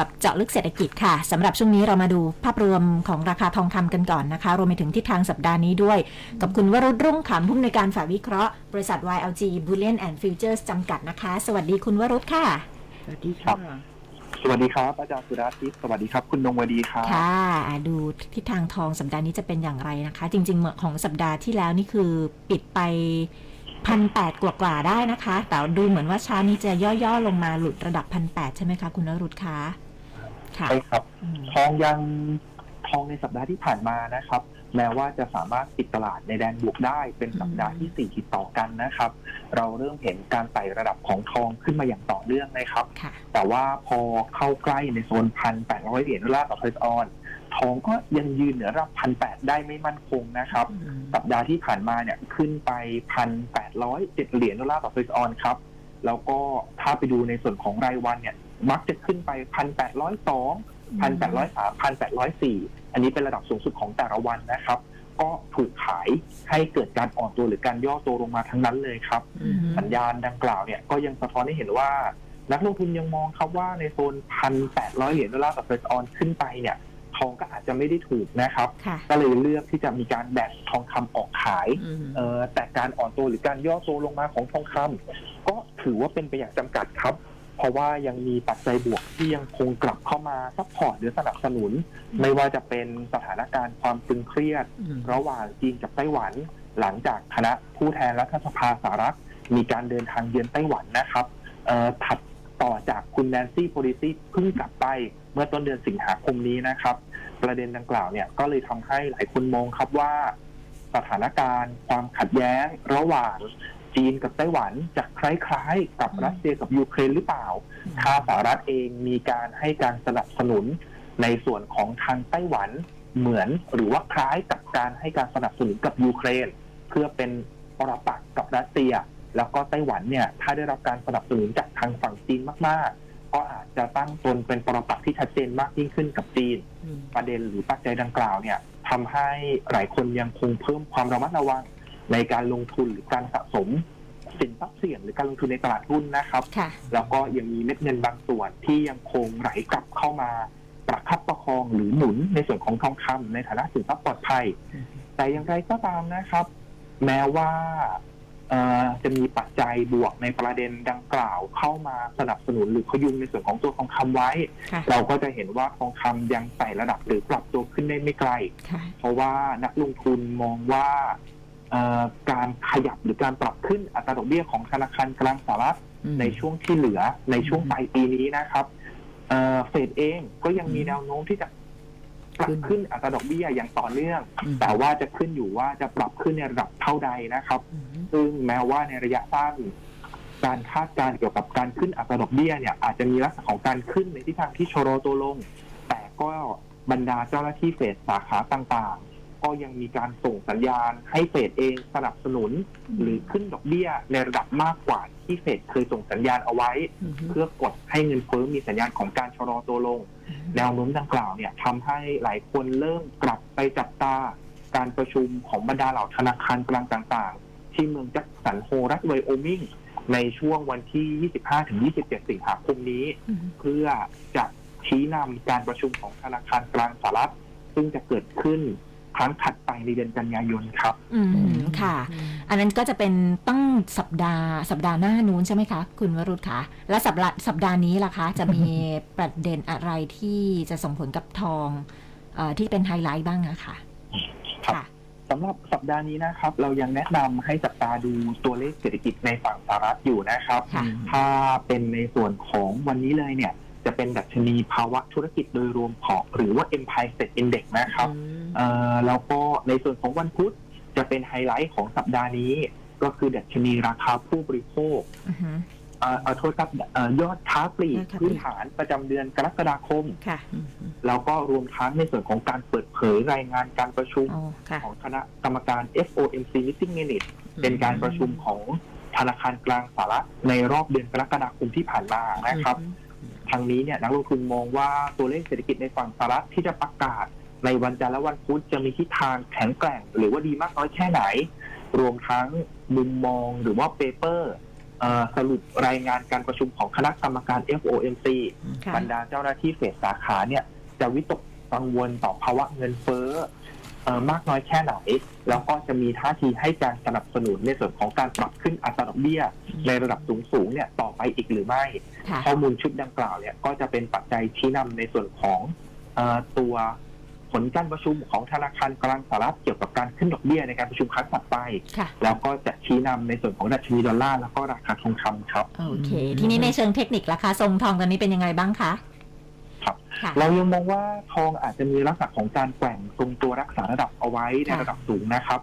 กับเจาะลึกเศรษฐกิจค่ะสำหรับช่วงนี้เรามาดูภาพรวมของราคาทองคำกันก่อนนะคะ รวมไปถึงทิศทางสัปดาห์นี้ด้วย กับคุณวรุษรุ่งขำผู้อำนวยการฝ่ายวิเคราะห์ บริษัท YLG Bullion and Futures จำกัดนะคะ สวัสดีคุณวรุษค่ะ สวัสดีค่ะ สวัสดีครับอาจารย์สุดาทิพย์สวัสดีครับ คุณนงวดีครับค่ะอะ ดูทิศทางทองสัปดาห์นี้จะเป็นอย่างไรนะคะ จริงๆเมื่อของสัปดาห์ที่แล้วนี่คือปิดไปพันแปดกว่าๆได้นะคะ แต่ดูเหมือนว่าเช้านี้จะย่อ ๆ ลงมาหลุดระดับพันแปดใช่ไหมคะ คุณวรุษคะ ค่ะ ใช่ครับ อืม ทองยังทองในสัปดาห์ที่ผ่านมานะครับ แม้ว่าจะสามารถปิดตลาดในแดนบวกได้เป็นสัปดาห์ที่สี่ติดต่อกันนะครับ เราเริ่มเห็นการไต่ระดับของทองขึ้นมาอย่างต่อเนื่องนะครับ ค่ะ แต่ว่าพอเข้าใกล้ในโซนพันแปดร้อยเหรียญดอลลาร์ต่อทอยส์ออนทองก็ยังยืนเหนือระดับพันแปดได้ไม่มั่นคงนะครับสัปดาห์ที่ผ่านมาเนี่ยขึ้นไปพันแปดร้อยเจ็ดเหรียญดอลลาร์ต่อทอยส์ออนครับ แล้วก็ถ้าไปดูในส่วนของรายวันเนี่ย มักจะขึ้นไปพันแปดร้อยสองพันแปดร้อยสามพันแปดร้อยสี่อันนี้เป็นระดับสูงสุดของแต่ละวันนะครับ ก็ถูกขายให้เกิดการอ่อนตัวหรือการย่อตัวลงมาทั้งนั้นเลยครับอืมสัญญาณดังกล่าวเนี่ยก็ยังสะท้อนให้เห็นว่า นักลงทุนยังมองครับว่าในโซนพันแปดร้อยเหรียญดอลลาร์ต่อเฟสออนขึ้นไปเนี่ยทองก็อาจจะไม่ได้ถูกนะครับค่ะก็เลยเลือกที่จะมีการแบ่งทองคำออกขายเอ่อแต่การอ่อนตัวหรือการย่อตัวลงมาของทองคำก็ถือว่าเป็นไปอย่างจำกัดครับ เพราะว่ายังมีปัจจัยบวกที่ยังคงกลับเข้ามาซัพพอร์ตหรือสนับสนุน ไม่ว่าจะเป็นสถานการณ์ความตึงเครียด ระหว่างจีนกับไต้หวัน หลังจากคณะผู้แทนรัฐสภาสหรัฐมีการเดินทางเยือนไต้หวันนะครับเอ่อถัดต่อจากคุณแนนซี่โพลิซีเพิ่งกลับไปเมื่อต้นเดือนสิงหาคมนี้นะครับ ประเด็นดังกล่าวเนี่ยก็เลยทำให้หลายคนมองครับว่า สถานการณ์ ความขัดแย้งระหว่าง จีนกับไต้หวันจะคล้ายๆ กับอืมรัสเซียกับยูเครนหรือเปล่า ถ้าสหรัฐเองมีการให้การสนับสนุนในส่วนของทางไต้หวันเหมือนหรือว่าคล้ายกับการให้การสนับสนุนกับยูเครน เพื่อเป็นปรปักษ์กับรัสเซีย แล้วก็ไต้หวันเนี่ยถ้าได้รับการสนับสนุนจากทางฝั่งจีนมาก ๆ ก็อาจจะตั้งตนเป็นปรปักษ์ที่ชัดเจนมากยิ่งขึ้นกับจีน ประเด็นหรือปัจจัยดังกล่าวเนี่ยทำให้หลายคนยังคงเพิ่มความระมัดระวัง ในการลงทุนหรือการสะสมสินทรัพย์เสี่ยงหรือการลงทุนในตลาดหุ้นนะครับ ค่ะ แล้วก็ยังมีเม็ดเงินบางส่วนที่ยังคงไหลกลับเข้ามาประคับประคองหรือหนุนในส่วนของทองคำในฐานะสินทรัพย์ปลอดภัยอืมแต่อย่างไรก็ตามนะครับ แม้ว่าเอ่อจะมีปัจจัยบวกในประเด็นดังกล่าวเข้ามาสนับสนุนหรือพยุงในส่วนของตัวทองคำไว้ ค่ะ เราก็จะเห็นว่าทองคำยังไต่ระดับหรือปรับตัวขึ้นได้ไม่ไกล ค่ะ เพราะว่านักลงทุนมองว่าเอ่อ การขยับหรือการปรับขึ้นอัตราดอกเบี้ยของธนาคารกลางสหรัฐในช่วงที่เหลือในช่วงปลายปีนี้นะครับเอ่อเฟดเองก็ยังมีแนวโน้มที่จะปรับขึ้นอัตราดอกเบี้ยอย่างต่อเนื่อง แต่ว่าจะขึ้นอยู่ว่าจะปรับขึ้นในระดับเท่าใดนะครับ ซึ่งแม้ว่าในระยะสั้นการคาดการณ์เกี่ยวกับการขึ้นอัตราดอกเบี้ยเนี่ยอาจจะมีลักษณะของการขึ้นในทิศทางที่ชะลอตัวลง แต่ก็บรรดาเจ้าหน้าที่เฟดสาขาต่างๆ ก็ยังมีการส่งสัญญาณให้เฟดเองสนับสนุน หรือขึ้นดอกเบี้ยในระดับมากกว่าที่เฟดเคยส่งสัญญาณเอาไว้ เพื่อกดให้เงินเฟ้อมีสัญญาณของการชะลอตัวลง แนวโน้มดังกล่าวเนี่ยทำให้หลายคนเริ่มกลับไปจับตา การประชุมของบรรดาเหล่าธนาคารกลางต่างๆ ที่เมืองแจ็คสันโฮรัฐไวโอมิงในช่วงวันที่ 25-27 สิงหาคมนี้ เพื่อจะชี้นำการประชุมของธนาคารกลางสหรัฐ ซึ่งจะเกิดขึ้น ครั้งถัดไปในเดือนกันยายนครับ อืมค่ะ อันนั้นก็จะเป็นต้องสัปดาห์ สัปดาห์หน้านู้นใช่ไหมคะ คุณวรุษคะและสัปดาห์สัปดาห์นี้ล่ะคะ จะมีประเด็นอะไรที่จะส่งผลกับทองเออที่เป็นไฮไลท์บ้างอะค่ะครับ ค่ะ สำหรับสัปดาห์นี้นะครับ เรายังแนะนำให้จับตาดูตัวเลขเศรษฐกิจในฝั่งสหรัฐอยู่นะครับ ค่ะ ถ้าเป็นในส่วนของวันนี้เลยเนี่ย จะเป็นดัชนีภาวะธุรกิจโดยรวมของหรือว่า Empire State Index นะครับเอ่อแล้วก็ในส่วนของวันพุธจะเป็นไฮไลท์ของสัปดาห์นี้ ก็คือดัชนีราคาผู้บริโภคอือฮึเอ่อเอาโทษครับเอ่อยอดค้าปลีกยอดค้าปลีกพื้นฐานประจำเดือนกรกฎาคมค่ะแล้วก็รวมทั้งในส่วนของการเปิดเผยรายงานการประชุมอ๋อค่ะของคณะกรรมการ FOMC Meeting Minute เป็นการประชุมของธนาคารกลางสหรัฐในรอบเดือนกรกฎาคมที่ผ่านมานะครับ ทางนี้เนี่ยนักลงทุนมองว่าตัวเลขเศรษฐกิจในฝั่งสหรัฐที่จะประกาศ ในวันจันทร์และวันพุธจะมีทิศทางแข็งแกร่ง หรือว่าดีมากน้อยแค่ไหน รวมทั้งมุมมองหรือว่าเปเปอร์เอ่อสรุปรายงานการประชุมของคณะกรรมการ FOMC ค่ะบรรดาเจ้าหน้าที่เฟดสาขาเนี่ยจะวิตกกังวลต่อภาวะเงินเฟ้อเอ่อ มากน้อยแค่ไหน แล้วก็จะมีท่าทีให้การสนับสนุนในส่วนของการปรับขึ้นอัตราดอกเบี้ย ในระดับสูงๆเนี่ยต่อไปอีกหรือไม่ค่ะข้อมูลชุดดังกล่าวเนี่ยก็จะเป็นปัจจัยชี้นำในส่วนของเออตัวผลการประชุมของธนาคารกลางสหรัฐเกี่ยวกับการขึ้นดอกเบี้ยในการประชุมครั้งถัดไปค่ะแล้วก็จะชี้นำในส่วนของดัชนีดอลลาร์แล้วก็ราคาทองคำครับ โอเคอืมทีนี้ในเชิงเทคนิคราคาทรงทองตอนนี้เป็นยังไงบ้างคะครับค่ะ เรายังมองว่าทองอาจจะมีลักษณะของการแกว่งทรงตัวรักษาระดับเอาไว้ในค่ะระดับสูงนะครับ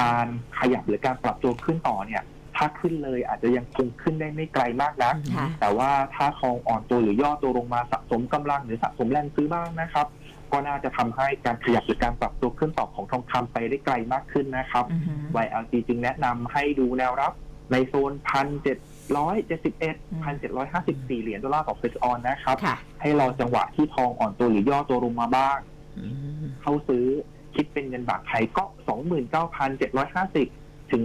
การขยับหรือการปรับตัวขึ้นต่อเนี่ยถ้าขึ้นเลยอาจจะยังคงขึ้นได้ไม่ไกลมากนักค่ะแต่ว่าถ้าทองอ่อนตัวหรือย่อตัวลงมาสะสมกำลังหรือสะสมแรงซื้อบ้างนะครับ ก็น่าจะทำให้การขยับหรือการปรับตัวขึ้นต่อของทองคำไปได้ไกลมากขึ้นนะครับอือหือ YLG จึงแนะนำให้ดูแนวรับในโซนพันเจ็ด ร้อยเจ็ดสิบเอ็ดพันเจ็ดร้อยห้าสิบสี่เหรียญดอลลาร์ต่อเฟสออนนะครับ ค่ะ ให้รอจังหวะที่ทองอ่อนตัวหรือย่อตัวลงมาบ้างเข้าซื้อคิดเป็นเงินบาทไทยก็ 29,750 ถึง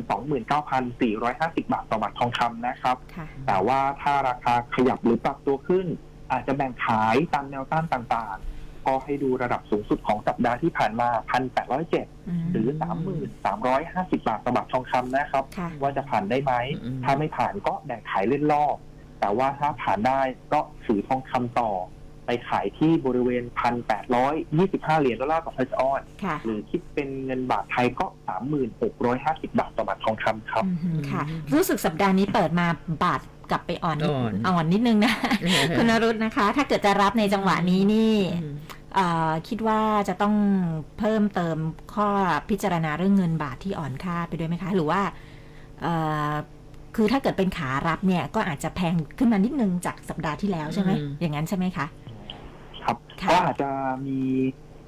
29,450 บาทต่อบาททองคำนะครับ ค่ะ แต่ว่าถ้าราคาขยับหรือปรับตัวขึ้น อาจจะแบ่งขายตามแนวต้านต่างๆ ก็ให้ดูระดับสูงสุดของสัปดาห์ที่ผ่านมา 1,807 หรือ 3,350 บาทต่อบาททองคำนะครับค่ะว่าจะผ่านได้ไหมอืมถ้าไม่ผ่านก็แบ่งขายเล่นรอบ แต่ว่าถ้าผ่านได้ก็ถือทองคำต่อ ไปขายที่บริเวณ 1,825 เหรียญดอลลาร์ต่อพันออนค่ะหรือคิดเป็นเงินบาทไทยก็ 3,650 บาทต่อบาททองคำครับอือหือค่ะ รู้สึกสัปดาห์นี้เปิดมาบาทกลับไปอ่อนนิดอ่อนอ่อนนิดนึงนะ คุณนรุตนะคะ ถ้าเกิดจะรับในจังหวะนี้นี่เอ่อ คิดว่าจะต้องเพิ่มเติมข้อพิจารณาเรื่องเงินบาทที่อ่อนค่าไปด้วยไหมคะ หรือว่าเอ่อคือถ้าเกิดเป็นขารับเนี่ยก็อาจจะแพงขึ้นมานิดนึงจากสัปดาห์ที่แล้วใช่ไหมอืมอย่างนั้นใช่ไหมคะ ครับค่ะก็อาจจะมี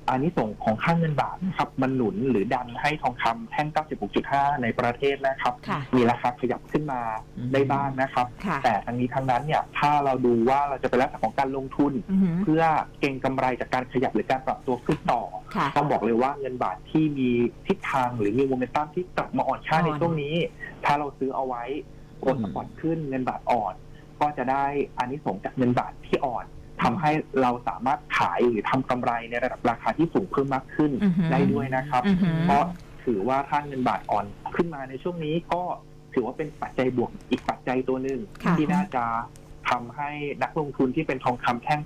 อานิสงส์ของค่างเงินบาทนะครับมันหนุนหรือดันให้ทองคำแท่ง 96.5 ในประเทศนะครับค่ะมีราคาขยับขึ้นมาอืมได้บ้างนะครับค่ะแต่ทั้งนี้ทั้งนั้นเนี่ยถ้าเราดูว่าเราจะเป็นลักษณะของการลงทุนอือหือเพื่อเก็งกำไรจากการขยับหรือการปรับตัวขึ้นต่อค่ะต้องบอกเลยว่าเงินบาทที่มีทิศทางหรือมีโมเมนตัมที่กลับมาอ่อนค่าอ่อนในช่วงนี้ ถ้าเราซื้อเอาไว้กดสปอร์ตขึ้นเงินบาทอ่อน ก็จะได้อานิสงส์จากเงินบาทที่อ่อน ทำให้เราสามารถขายหรือทำกำไรในระดับราคาที่สูงเพิ่มมากขึ้นอือหือได้ด้วยนะครับอือหือเพราะถือว่าถ้าเงินบาทอ่อนขึ้นมาในช่วงนี้ก็ถือว่าเป็นปัจจัยบวกอีกปัจจัยตัวหนึ่งค่ะที่น่าจะทำให้นักลงทุนที่เป็นทองคำแท่ง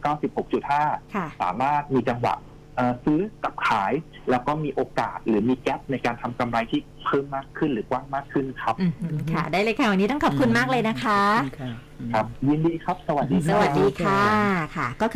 96.5ค่ะสามารถมีจังหวะเอ่อ ซื้อกับขาย แล้วก็มีโอกาสหรือมีแกลบในการทำกำไรที่เพิ่มมากขึ้นหรือกว้างมากขึ้นครับอือหือค่ะ ได้เลยค่ะวันนี้ต้องขอบคุณมากเลยนะคะค่ะครับยินดีครับ สวัสดีสวัสดีค่ะค่ะ ก็คือ